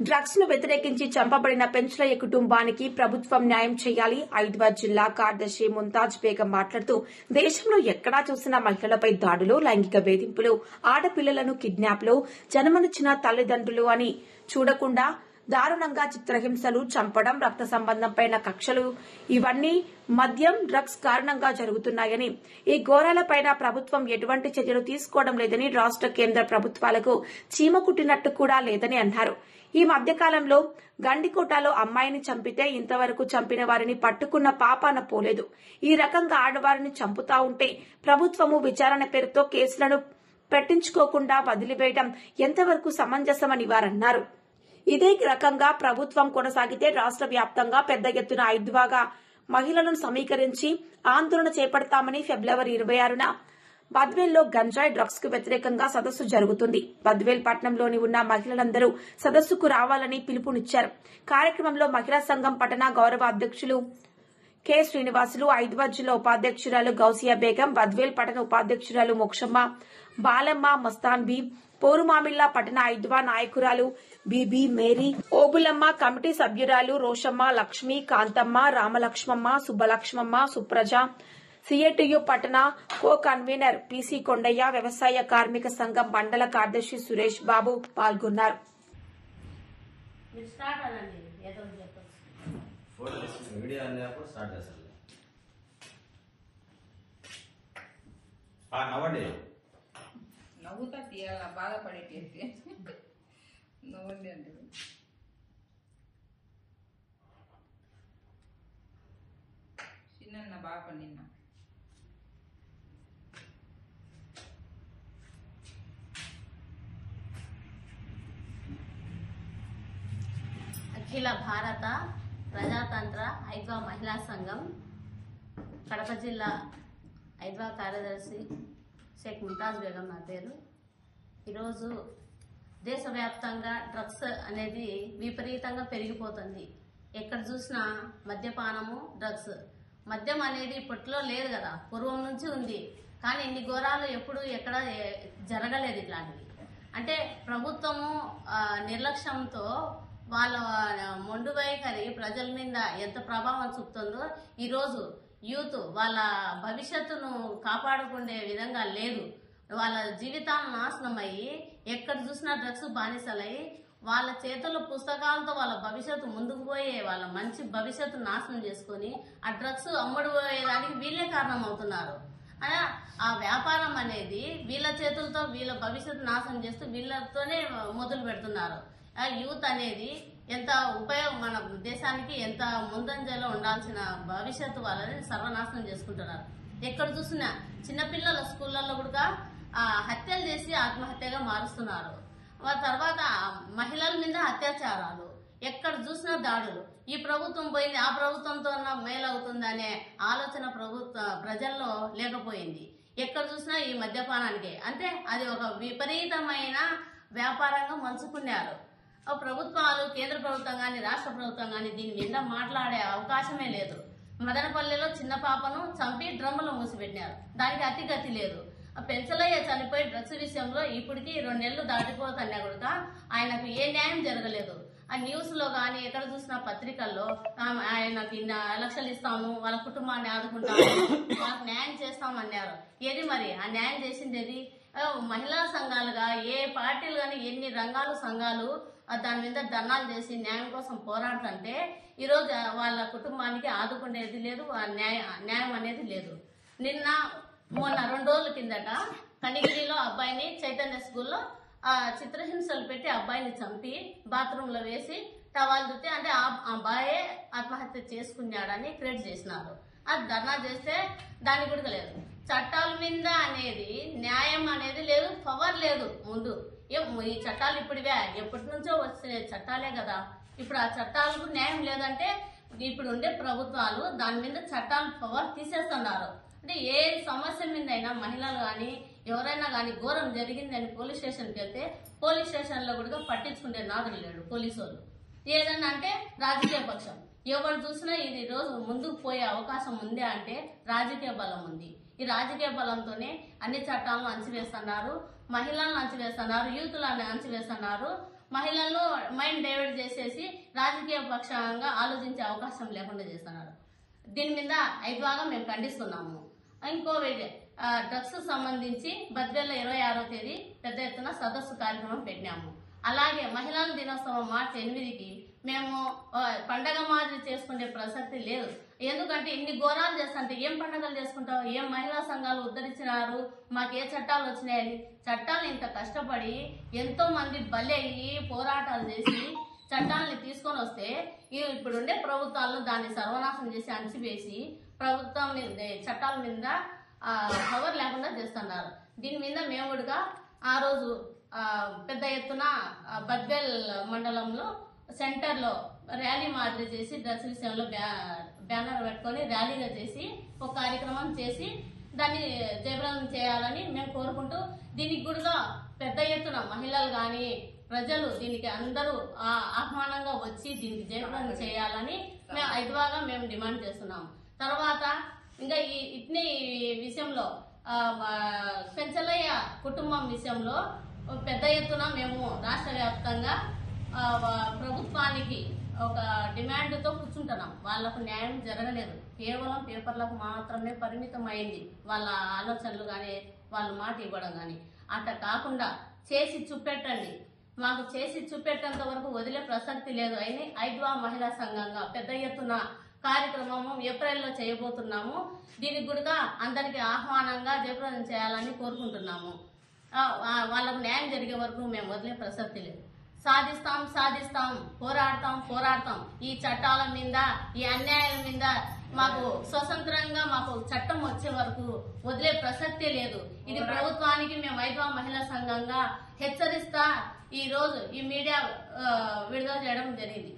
డ్రగ్స్ను వ్యతిరేకించి చంపబడిన పెంచులయ్య కుటుంబానికి ప్రభుత్వం న్యాయం చేయాలి. హైదరాబాద్ జిల్లా కార్యదర్శి ముంతాజ్ బేగం మాట్లాడుతూ దేశంలో ఎక్కడా చూసినా మహిళలపై దాడులు లైంగిక వేధింపులు ఆడపిల్లలను కిడ్నాప్లు జన్మనిచ్చిన తల్లిదండ్రులు అని చూడకుండా దారుణంగా చిత్రహింసలు చంపడం రక్త సంబంధంపైన కక్షలు ఇవన్నీ మద్యం డ్రగ్స్ కారణంగా జరుగుతున్నాయని. ఈ ఘోరాలపైన ప్రభుత్వం ఎటువంటి చర్యలు తీసుకోవడం లేదని రాష్ట కేంద్ర ప్రభుత్వాలకు చీమ కుట్టినట్టు కూడా లేదని అన్నారు. ఈ మధ్యకాలంలో గండికోటలో అమ్మాయిని చంపితే ఇంతవరకు చంపిన వారిని పట్టుకున్న పాపాన పోలేదు. ఈ రకంగా ఆడవారిని చంపుతా ఉంటే ప్రభుత్వము విచారణ పేరుతో కేసులను పెట్టించుకోకుండా వదిలివేయడం ఎంతవరకు సమంజసమని వారన్నారు ఇదే రకంగా ప్రభుత్వం కొనసాగితే రాష్ట్ర వ్యాప్తంగా పెద్ద ఎత్తున ఐదువాగా మహిళలను సమీకరించి ఆందోళన చేపడతామని ఫిబ్రవరి ఇరవై ఆరున బద్వేల్లో గంజాయి డ్రగ్స్కు వ్యతిరేకంగా సదస్సు జరుగుతుంది. బద్వేల్ పట్టణంలోని ఉన్న మహిళలందరూ సదస్సుకు రావాలని పిలుపునిచ్చారు. కార్యక్రమంలో మహిళా సంఘం పట్టణ గౌరవ అధ్యక్షులు కె. శ్రీనివాసులు హైదరాబాద్ జిల్లా ఉపాధ్యక్షురాలు గౌసియా బేగం బద్వేల్ పట్టణ ఉపాధ్యక్షురాలు మోక్షమ్మ బాలమ్మ మస్తాన్ బి పట్టణ ఐద్వా నాయకురాలు బీబీ మేరీ ఓబులమ్మ కమిటీ సభ్యురాలు Roshamma Lakshmi Kanthamma Ramalakshmamma Subbalakshmamma Supraja C I T U పట్టణ కో కన్వీనర్ పిసి కొండయ్య వ్యవసాయ కార్మిక సంఘం మండల కార్యదర్శి సురేష్ బాబు పాల్గొన్నారు. నవ్వుతా తీయాల? బాధపడేటి? నవ్వండి అంటే చిన్న బాగా పండిన అఖిల భారత ప్రజాతంత్ర ఐద్వా మహిళా సంఘం కడప జిల్లా ఐద్వా కార్యదర్శి షేక్ ముంతాజ్ బేగం నా పేరు. ఈరోజు దేశవ్యాప్తంగా డ్రగ్స్ అనేది విపరీతంగా పెరిగిపోతుంది. ఎక్కడ చూసినా మద్యపానము డ్రగ్స్. మద్యం అనేది ఇప్పట్లో లేదు కదా పూర్వం నుంచి ఉంది. కానీ ఇన్ని ఘోరాలు ఎప్పుడు ఎక్కడ జరగలేదు ఇట్లాంటివి. అంటే ప్రభుత్వము నిర్లక్ష్యంతో వాళ్ళ మొండు వైఖరి ప్రజల మీద ఎంత ప్రభావం చూపుతుందో ఈరోజు యూత్ వాళ్ళ భవిష్యత్తును కాపాడుకునే విధంగా లేదు. వాళ్ళ జీవితాలు నాశనం అయ్యి ఎక్కడ చూసినా డ్రగ్స్ బానిసలయ్యి వాళ్ళ చేతుల్లో పుస్తకాలతో వాళ్ళ భవిష్యత్తు ముందుకు పోయే వాళ్ళ మంచి భవిష్యత్తు నాశనం చేసుకొని ఆ డ్రగ్స్ అమ్ముడు పోయేదానికి వీళ్ళే కారణం అవుతున్నారు ఆ వ్యాపారం అనేది వీళ్ళ చేతులతో వీళ్ళ భవిష్యత్తు నాశనం చేస్తూ వీళ్ళతోనే మొదలు పెడుతున్నారు. యూత్ అనేది ఎంత ఉపయోగం మన దేశానికి ఎంత ముందంజలో ఉండాల్సిన భవిష్యత్తు వాళ్ళని సర్వనాశనం చేసుకుంటున్నారు. ఎక్కడ చూసినా చిన్నపిల్లల స్కూళ్ళల్లో కూడా ఆ, హత్యలు చేసి ఆత్మహత్యగా మారుస్తున్నారు. తర్వాత మహిళల మీద అత్యాచారాలు ఎక్కడ చూసినా దాడులు. ఈ ప్రభుత్వం పోయింది ఆ ప్రభుత్వంతో మేలవుతుందనే ఆలోచన ప్రభుత్వ ప్రజల్లో లేకపోయింది. ఎక్కడ చూసినా ఈ మద్యపానానికి. అంటే అది ఒక విపరీతమైన వ్యాపారంగా మంచుకున్నారు ప్రభుత్వాలు కేంద్ర ప్రభుత్వం కానీ రాష్ట్ర ప్రభుత్వం కానీ దీని మీద మాట్లాడే అవకాశమే లేదు. మదనపల్లిలో చిన్న పాపను చంపి డ్రమ్ములో మూసిపెట్టినారు. దానికి అతిగతి లేదు. ఆ పెంచలయ్య చనిపోయి డ్రగ్స్ విషయంలో ఇప్పటికి రెండు నెలలు దాటిపోతున్నా కూడా ఆయనకు ఏ న్యాయం జరగలేదు. ఆ న్యూస్లో కానీ ఎక్కడ చూసినా పత్రికల్లో ఆయనకి ఇన్ని లక్షలు ఇస్తాము వాళ్ళ కుటుంబాన్ని ఆదుకుంటాము వాళ్ళకి న్యాయం చేస్తామన్నారు ఏది మరి? ఆ న్యాయం చేసింది ఏది మహిళా సంఘాలుగా ఏ పార్టీలు కానీ ఎన్ని రంగాలు సంఘాలు దాని మీద ధర్నాలు చేసి న్యాయం కోసం పోరాడుతుంటే ఈరోజు వాళ్ళ కుటుంబానికి ఆదుకునేది లేదు న్యాయ న్యాయం అనేది లేదు. నిన్న మొన్న రెండు రోజుల కిందట కనిగిరిలో అబ్బాయిని చైతన్య స్కూల్లో ఆ చిత్రహింసలు పెట్టి అబ్బాయిని చంపి బాత్రూంలో వేసి టవాల్ చుట్టి అంటే ఆ ఆ అబ్బాయే ఆత్మహత్య చేసుకున్నాడని క్రియేట్ చేసినారు. అది ధర్నా చేస్తే దానికి కూడా లేదు చట్టాల మీద అనేది న్యాయం అనేది లేదు పవర్ లేదు ముందు. ఏ- ఈ చట్టాలు ఇప్పుడువే ఎప్పటి నుంచో వచ్చే చట్టాలే కదా. ఇప్పుడు ఆ చట్టాలకు న్యాయం లేదంటే ఇప్పుడు ఉండే ప్రభుత్వాలు దాని మీద చట్టాలు పవర్ తీసేస్తున్నారు. అంటే ఏ సమస్య మీద అయినా మహిళలు కానీ ఎవరైనా కానీ ఘోరం జరిగిందని పోలీస్ స్టేషన్కి వెళ్తే పోలీస్ స్టేషన్లో కూడా పట్టించుకునే నాదులు లేడు పోలీసు వాళ్ళు ఏదన్నా అంటే రాజకీయ పక్షం. ఎవరు చూసినా ఇది రోజు ముందుకు పోయే అవకాశం ఉంది అంటే రాజకీయ బలం ఉంది. ఈ రాజకీయ బలంతోనే అన్ని చట్టాలను అంచివేస్తున్నారు మహిళలను అంచివేస్తున్నారు యూత్లను అంచివేస్తున్నారు మహిళలను మైండ్ డైవర్ట్ చేసేసి రాజకీయ పక్షంగా ఆలోచించే అవకాశం లేకుండా చేస్తున్నారు. దీని మీద ఐదువాగా మేము ఖండిస్తున్నాము. ఇంకో డ్రగ్స్ సంబంధించి బద్వేల ఇరవై ఆరో తేదీ పెద్ద ఎత్తున సదస్సు కార్యక్రమం పెట్టినాము. అలాగే మహిళా దినోత్సవం మార్చి ఎనిమిదికి మేము పండగ మాదిరి చేసుకునే ప్రసక్తి లేదు. ఎందుకంటే ఇన్ని ఘోరాలు చేస్తుంటే ఏం పండగలు చేసుకుంటావు? ఏం మహిళా సంఘాలు ఉద్ధరించినారు? మాకు ఏ చట్టాలు వచ్చినాయని చట్టాలు ఇంత కష్టపడి ఎంతో మంది బలి పోరాటాలు చేసి చట్టాలని తీసుకొని వస్తే ఇప్పుడుండే ప్రభుత్వాలు దాన్ని సర్వనాశనం చేసి అణిచివేసి ప్రభుత్వం మీద చట్టాల మీద పవర్ లేకుండా చేస్తున్నారు. దీని మీద మేము కూడా ఆ రోజు పెద్ద ఎత్తున బద్వేల్ మండలంలో సెంటర్లో ర్యాలీ మాదిరి చేసి డ్రగ్స్ విషయంలో బ్యా- బ్యానర్ పెట్టుకొని ర్యాలీగా చేసి ఒక కార్యక్రమం చేసి దాన్ని జయప్రదం చేయాలని మేము కోరుకుంటూ దీనికి కూడా పెద్ద ఎత్తున మహిళలు కానీ ప్రజలు దీనికి అందరూ ఆహ్వానంగా వచ్చి దీనికి జయప్రదం చేయాలని మేము ఐదువాగా మేము డిమాండ్ చేస్తున్నాం. తర్వాత ఇంకా ఈ ఇట్ని విషయంలో మా పెంచలయ్య కుటుంబం విషయంలో పెద్ద ఎత్తున మేము రాష్ట్ర వ్యాప్తంగా ప్రభుత్వానికి ఒక డిమాండ్తో కూర్చుంటున్నాం. వాళ్ళకు న్యాయం జరగలేదు. కేవలం పేపర్లకు మాత్రమే పరిమితం అయింది వాళ్ళ ఆలోచనలు కానీ వాళ్ళ మాట ఇవ్వడం కానీ అట్లా కాకుండా చేసి చూపెట్టండి. మాకు చేసి చూపెట్టేంత వరకు వదిలే ప్రసక్తి లేదు. అయిన ఐద్వా మహిళా సంఘంగా పెద్ద ఎత్తున కార్యక్రమము ఏప్రిల్లో చేయబోతున్నాము. దీనికి కూడా అందరికి ఆహ్వానంగా జయప్రదం చేయాలని కోరుకుంటున్నాము. వాళ్ళకు న్యాయం జరిగే వరకు మేము వదిలే ప్రసక్తి లేదు. సాధిస్తాం సాధిస్తాం పోరాడతాం పోరాడతాం. ఈ చట్టాల మీద ఈ అన్యాయాల మీద మాకు స్వతంత్రంగా మాకు చట్టం వచ్చే వరకు వదిలే ప్రసక్తే లేదు. ఇది ప్రభుత్వానికి మేము ఐదవ మహిళా సంఘంగా హెచ్చరిస్తా ఈ రోజు ఈ మీడియా విడుదల చేయడం జరిగింది.